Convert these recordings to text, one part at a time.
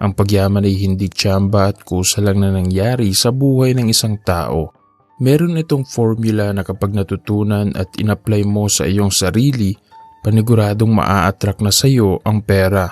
Ang pagyaman ay hindi tsamba at kusa lang na nangyari sa buhay ng isang tao. Meron itong formula na kapag natutunan at inapply mo sa iyong sarili, paniguradong maa-attract na sa iyo ang pera.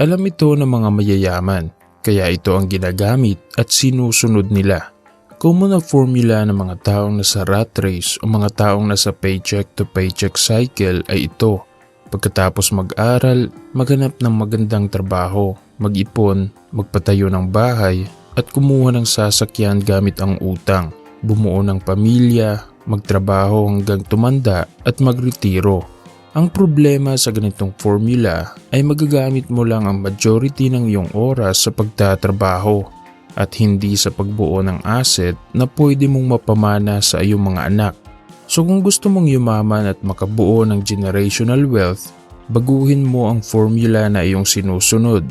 Alam ito ng mga mayayaman, kaya ito ang ginagamit at sinusunod nila. Common na formula ng mga taong nasa rat race o mga taong nasa paycheck to paycheck cycle ay ito. Pagkatapos mag-aral, maghanap ng magandang trabaho, mag-ipon, magpatayo ng bahay, at kumuha ng sasakyan gamit ang utang, bumuo ng pamilya, magtrabaho hanggang tumanda at magretiro. Ang problema sa ganitong formula ay magagamit mo lang ang majority ng iyong oras sa pagtatrabaho at hindi sa pagbuo ng asset na pwede mong mapamana sa iyong mga anak. So kung gusto mong yumaman at makabuo ng generational wealth, baguhin mo ang formula na iyong sinusunod.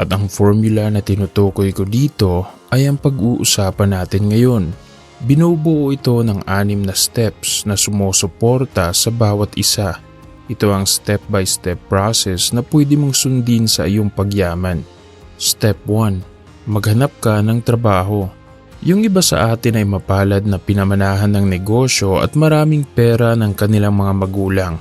At ang formula na tinutukoy ko dito ay ang pag-uusapan natin ngayon. Binubuo ito ng anim na steps na sumusuporta sa bawat isa. Ito ang step-by-step process na pwede mong sundin sa iyong pagyaman. Step 1. Maghanap ka ng trabaho. Yung iba sa atin ay mapalad na pinamanahan ng negosyo at maraming pera ng kanilang mga magulang.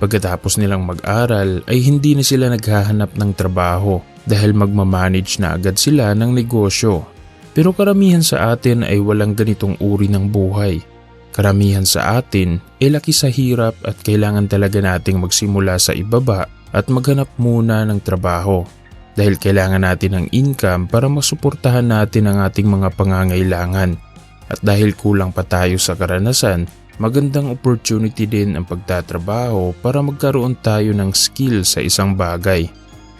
Pagkatapos nilang mag-aral ay hindi na sila naghahanap ng trabaho dahil magmamanage na agad sila ng negosyo. Pero karamihan sa atin ay walang ganitong uri ng buhay. Karamihan sa atin ay laki sa hirap at kailangan talaga nating magsimula sa ibaba at maghanap muna ng trabaho dahil kailangan natin ng income para masuportahan natin ang ating mga pangangailangan. At dahil kulang pa tayo sa karanasan, magandang opportunity din ang pagtatrabaho para magkaroon tayo ng skill sa isang bagay.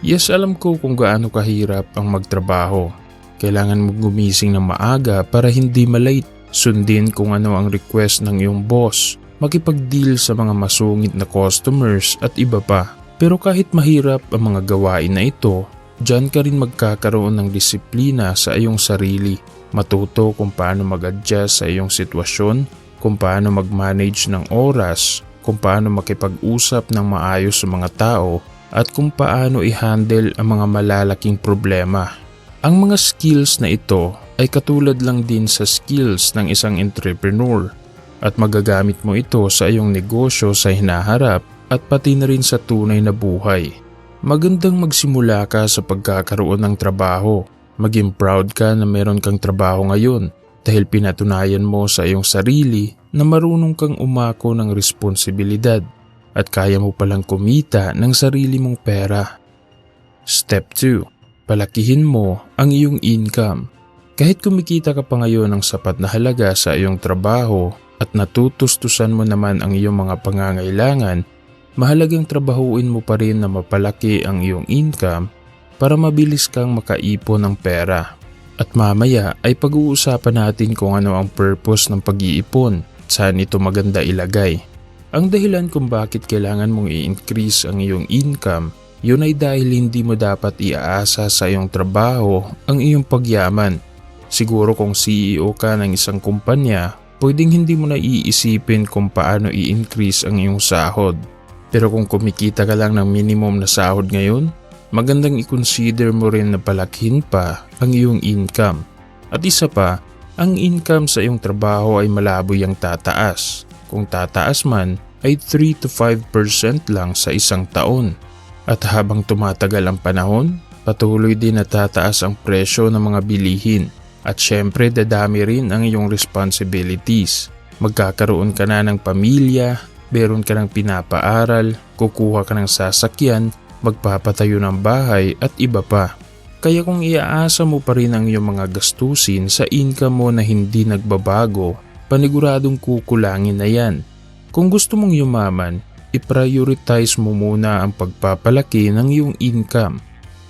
Yes, alam ko kung gaano kahirap ang magtrabaho. Kailangan mong gumising ng maaga para hindi malate. Sundin kung ano ang request ng iyong boss. Makipag-deal sa mga masungit na customers at iba pa. Pero kahit mahirap ang mga gawain na ito, Diyan ka rin magkakaroon ng disiplina sa iyong sarili. Matuto kung paano mag-adjust sa iyong sitwasyon, kung paano mag-manage ng oras, kung paano makipag-usap ng maayos sa mga tao, at kung paano i-handle ang mga malalaking problema. Ang mga skills na ito ay katulad lang din sa skills ng isang entrepreneur at magagamit mo ito sa iyong negosyo sa hinaharap at pati na rin sa tunay na buhay. Magandang magsimula ka sa pagkakaroon ng trabaho. Maging proud ka na meron kang trabaho ngayon dahil pinatunayan mo sa iyong sarili na marunong kang umako ng responsibilidad at kaya mo palang kumita ng sarili mong pera. Step 2. Palakihin mo ang iyong income. Kahit kumikita ka pa ngayon ng sapat na halaga sa iyong trabaho at natutustusan mo naman ang iyong mga pangangailangan, mahalagang trabahuin mo pa rin na mapalaki ang iyong income para mabilis kang makaipon ng pera. At mamaya ay pag-uusapan natin kung ano ang purpose ng pag-iipon, saan ito maganda ilagay. Ang dahilan kung bakit kailangan mong i-increase ang iyong income, yun ay dahil hindi mo dapat iaasa sa iyong trabaho ang iyong pagyaman. Siguro kung CEO ka ng isang kumpanya, pwedeng hindi mo na iisipin kung paano i-increase ang iyong sahod pero kung kumikita ka lang ng minimum na sahod ngayon, magandang i-consider mo rin na palakihin pa ang iyong income. At isa pa, ang income sa iyong trabaho ay malabo yang tataas. Kung tataas man, ay 3 to 5% lang sa isang taon. At habang tumatagal ang panahon, patuloy din na tataas ang presyo ng mga bilihin. At syempre dadami rin ang iyong responsibilities. Magkakaroon ka na ng pamilya, meron ka ng pinapaaral, kukuha ka ng sasakyan, magpapatayo ng bahay at iba pa. Kaya kung iaasa mo pa rin ang iyong mga gastusin sa income mo na hindi nagbabago, paniguradong kukulangin na yan. Kung gusto mong yumaman, i-prioritize mo muna ang pagpapalaki ng iyong income.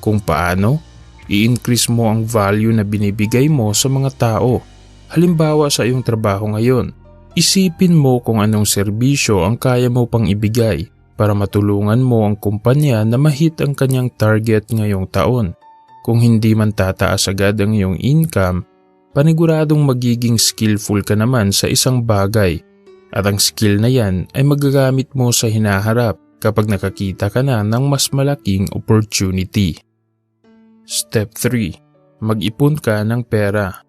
Kung paano, i-increase mo ang value na binibigay mo sa mga tao. Halimbawa sa iyong trabaho ngayon, Isipin mo kung anong serbisyo ang kaya mo pang ibigay para matulungan mo ang kumpanya na mahit ang kanyang target ngayong taon. Kung hindi man tataas agad ang iyong income, paniguradong magiging skillful ka naman sa isang bagay at ang skill na yan ay magagamit mo sa hinaharap kapag nakakita ka na ng mas malaking opportunity. Step 3. Mag-ipon ka ng pera.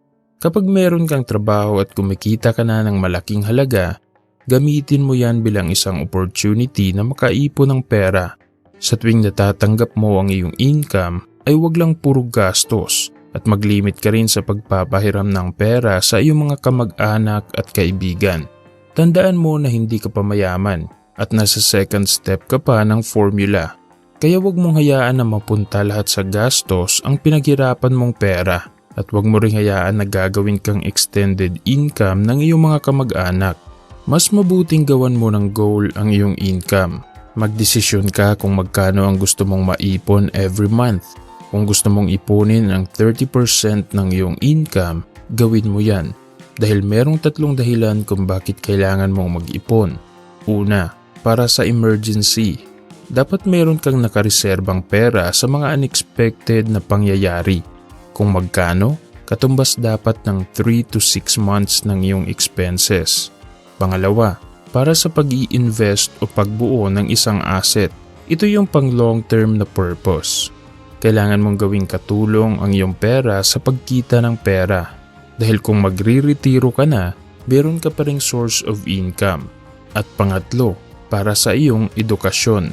Kapag meron kang trabaho at kumikita ka na ng malaking halaga, gamitin mo yan bilang isang opportunity na makaipon ng pera. Sa tuwing natatanggap mo ang iyong income, ay wag lang puro gastos at maglimit ka rin sa pagpapahiram ng pera sa iyong mga kamag-anak at kaibigan. Tandaan mo na hindi ka pa mayaman at nasa second step ka pa ng formula kaya wag mong hayaan na mapunta lahat sa gastos ang pinaghirapan mong pera at wag mo ring hayaan na gagawin kang extended income ng iyong mga kamag-anak. Mas mabuting gawan mo ng goal ang iyong income. Magdesisyon ka kung magkano ang gusto mong maipon every month. Kung gusto mong ipunin ang 30% ng iyong income, gawin mo yan. Dahil merong tatlong dahilan kung bakit kailangan mong mag-ipon. Una, para sa emergency dapat meron kang nakareserbang pera sa mga unexpected na pangyayari. Kung magkano, katumbas dapat ng 3 to 6 months ng iyong expenses. Pangalawa, para sa pag invest o pagbuo ng isang asset. Ito yung pang long term na purpose. Kailangan mong gawing katulong ang iyong pera sa pagkita ng pera. Dahil kung magre-retiro ka na, meron ka pa ring source of income. At pangatlo, para sa iyong edukasyon.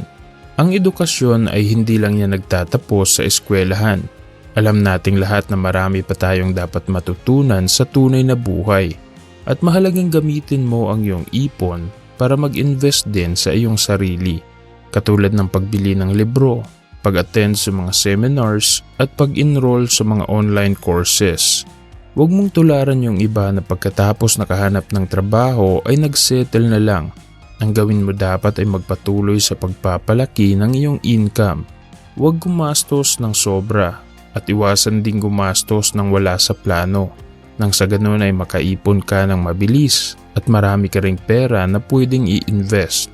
Ang edukasyon ay hindi lang yan nagtatapos sa eskwelahan. Alam nating lahat na marami pa tayong dapat matutunan sa tunay na buhay at mahalagang gamitin mo ang iyong ipon para mag-invest din sa iyong sarili katulad ng pagbili ng libro, pag-attend sa mga seminars at pag-enroll sa mga online courses. Huwag mong tularan yung iba na pagkatapos nakahanap ng trabaho ay nagsettle na lang ang gawin mo dapat ay magpatuloy sa pagpapalaki ng iyong income. Huwag gumastos ng sobra at iwasan ding gumastos ng wala sa plano. Nang sa ganun ay makaipon ka ng mabilis at marami ka ring pera na pwedeng i-invest.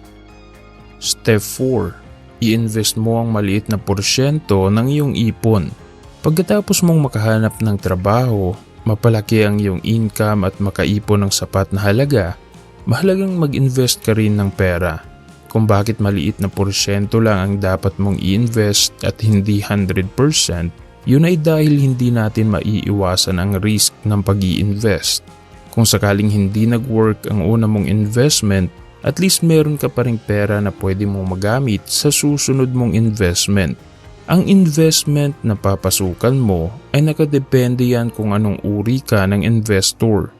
Step 4. I-invest mo ang maliit na porsyento ng iyong ipon. Pagkatapos mong makahanap ng trabaho, mapalaki ang iyong income at makaipon ng sapat na halaga, mahalagang mag-invest ka rin ng pera. Kung bakit maliit na porsyento lang ang dapat mong i-invest at hindi 100%, yun ay dahil hindi natin maiiwasan ang risk ng pag invest Kung sakaling hindi nag-work ang una mong investment, at least meron ka pa ring pera na pwede mong magamit sa susunod mong investment. Ang investment na papasukan mo ay nakadepende yan kung anong uri ka ng investor.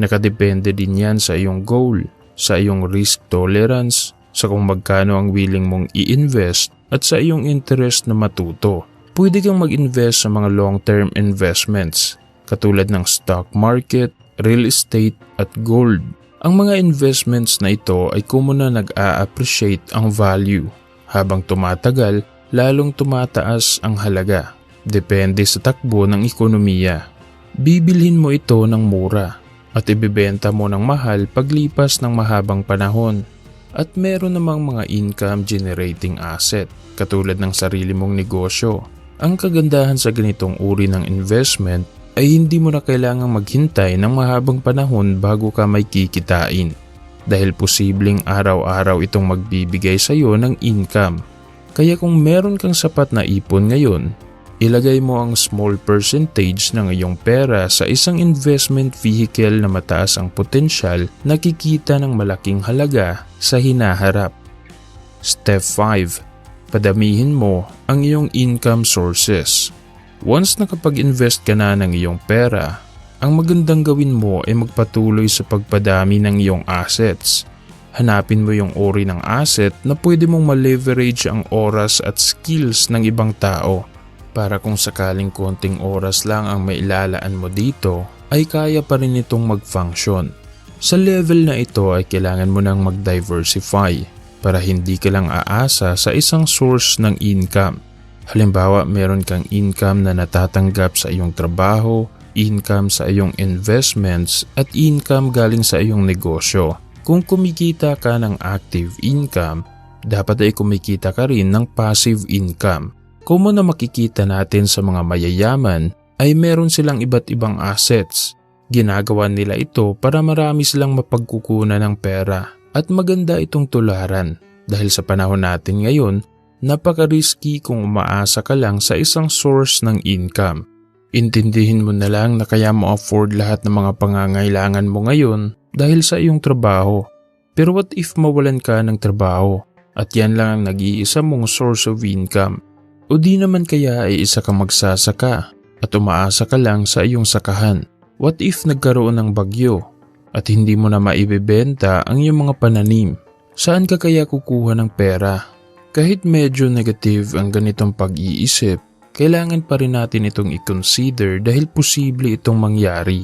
Nakadepende din yan sa iyong goal, sa iyong risk tolerance, sa kung magkano ang willing mong i-invest at sa iyong interest na matuto. Pwede kang mag-invest sa mga long-term investments katulad ng stock market, real estate at gold. Ang mga investments na ito ay kumuna nag-a-appreciate ang value. Habang tumatagal, lalong tumataas ang halaga. Depende sa takbo ng ekonomiya. Bibilhin mo ito ng mura at ibibenta mo ng mahal paglipas ng mahabang panahon. At meron namang mga income generating asset katulad ng sarili mong negosyo. Ang kagandahan sa ganitong uri ng investment ay hindi mo na kailangang maghintay ng mahabang panahon bago ka may kikitain dahil posibleng araw-araw itong magbibigay sa iyo ng income. Kaya kung meron kang sapat na ipon ngayon, Ilagay mo ang small percentage ng iyong pera sa isang investment vehicle na mataas ang potensyal na kikita ng malaking halaga sa hinaharap. Step 5. Padamihin mo ang iyong income sources. Once nakapag-invest ka na ng iyong pera, ang magandang gawin mo ay magpatuloy sa pagpadami ng iyong assets. Hanapin mo yung ori ng asset na pwede mong ma-leverage ang oras at skills ng ibang tao para kung sakaling konting oras lang ang mailalaan mo dito ay kaya pa rin itong mag-function. Sa level na ito ay kailangan mo nang mag-diversify para hindi ka lang aasa sa isang source ng income. Halimbawa, meron kang income na natatanggap sa iyong trabaho, income sa iyong investments at income galing sa iyong negosyo. Kung kumikita ka ng active income, dapat ay kumikita ka rin ng passive income Common na makikita natin sa mga mayayaman ay meron silang iba't ibang assets. Ginagawa nila ito para marami silang mapagkukunan ng pera at maganda itong tularan dahil sa panahon natin ngayon, Napaka-risky kung umaasa ka lang sa isang source ng income. Intindihin mo na lang na kaya mo afford lahat ng mga pangangailangan mo ngayon dahil sa iyong trabaho. Pero what if mawalan ka ng trabaho at yan lang ang nag-iisa mong source of income? O di naman kaya ay isa kang magsasaka at umaasa ka lang sa iyong sakahan? What if nagkaroon ng bagyo at hindi mo na maibebenta ang iyong mga pananim? Saan ka kaya kukuha ng pera? Kahit medyo negative ang ganitong pag-iisip, kailangan pa rin natin itong i-consider dahil posible itong mangyari.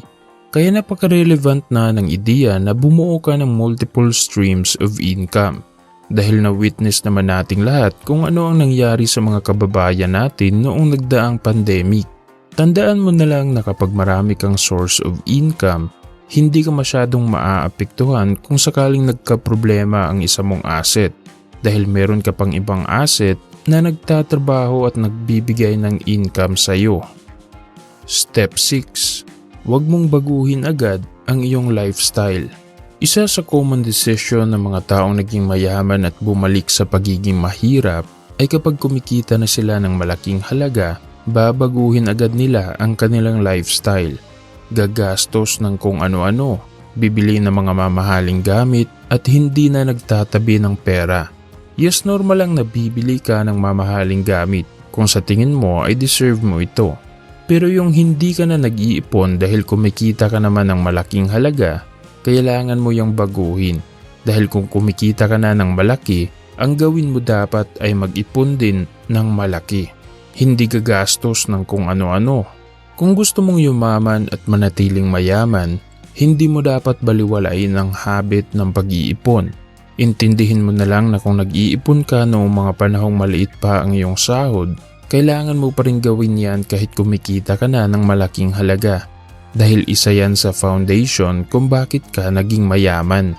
Kaya napaka-relevant na ng ideya na bumuo ka ng multiple streams of income. Dahil na-witness naman nating lahat kung ano ang nangyari sa mga kababayan natin noong nagdaang pandemic. Tandaan mo na lang na kapag marami kang source of income, hindi ka masyadong maaapektuhan kung sakaling nagka-problema ang isa mong asset dahil meron ka pang ibang asset na nagtatrabaho at nagbibigay ng income sa iyo. Step 6. Huwag mong baguhin agad ang iyong lifestyle. Isa sa common decision ng mga taong naging mayaman at bumalik sa pagiging mahirap ay kapag kumikita na sila ng malaking halaga, babaguhin agad nila ang kanilang lifestyle. Gagastos ng kung ano-ano, bibili ng mga mamahaling gamit at hindi na nagtatabi ng pera. Yes, normal lang na bibili ka ng mamahaling gamit kung sa tingin mo ay deserve mo ito. Pero yung hindi ka na nag-iipon dahil kumikita ka naman ng malaking halaga, kailangan mo yung baguhin. Dahil kung kumikita ka na ng malaki, ang gawin mo dapat ay mag-ipon din ng malaki. Hindi gagastos ng kung ano-ano. Kung gusto mong yumaman at manatiling mayaman, hindi mo dapat baliwalain ang habit ng pag-iipon. Intindihin mo na lang na kung nag-iipon ka noong mga panahong maliit pa ang iyong sahod, kailangan mo pa rin gawin yan kahit kumikita ka na ng malaking halaga dahil isa yan sa foundation kung bakit ka naging mayaman.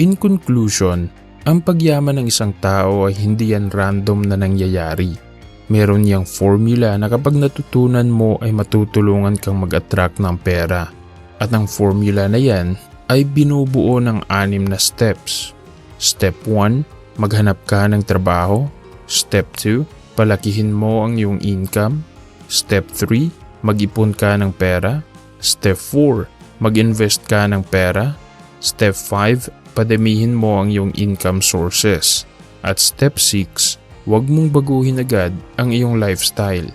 In conclusion, ang pagyaman ng isang tao ay hindi yan random na nangyayari. Meron niyang formula na kapag natutunan mo ay matutulungan kang mag-attract ng pera. At ang formula na yan ay binubuo ng anim na steps. Step 1, maghanap ka ng trabaho. Step 2, palakihin mo ang iyong income. Step 3, mag-ipon ka ng pera. Step 4, mag-invest ka ng pera. Step 5, padamihin mo ang iyong income sources. At step 6, huwag mong baguhin agad ang iyong lifestyle.